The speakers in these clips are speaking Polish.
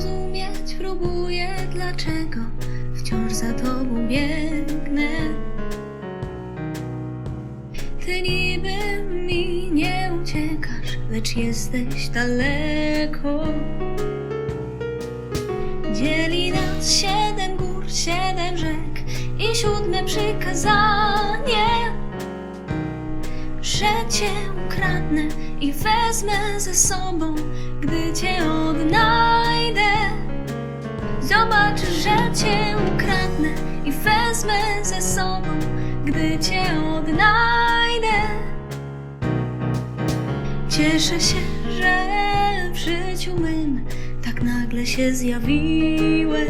Zapytać próbuję dlaczego wciąż za tobą biegnę. Ty niby mi nie uciekasz, lecz jesteś daleko. Dzieli nas siedem gór, siedem rzek i siódme przykazanie, że cię ukradnę i wezmę ze sobą, gdy cię odnajdę. Zobaczysz, że cię ukradnę i wezmę ze sobą, gdy cię odnajdę. Cieszę się, że w życiu mym tak nagle się zjawiłeś.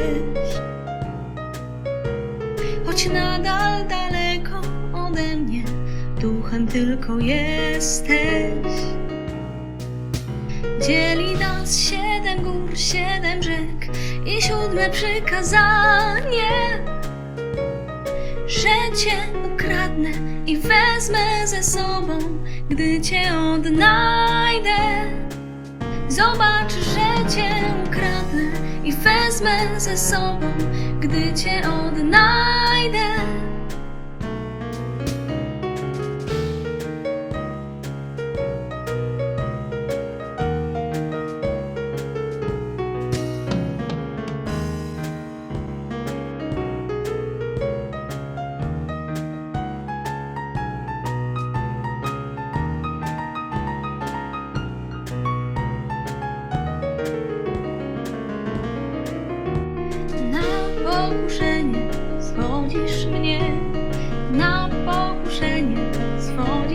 Choć nadal duchem tylko jesteś. Dzieli nas siedem gór, siedem rzek i siódme przykazanie, że cię ukradnę i wezmę ze sobą, gdy cię odnajdę. Zobaczysz, że cię ukradnę i wezmę ze sobą, gdy cię odnajdę.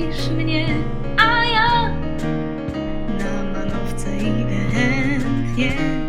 Widzisz mnie, a ja na manowce idę chętnie.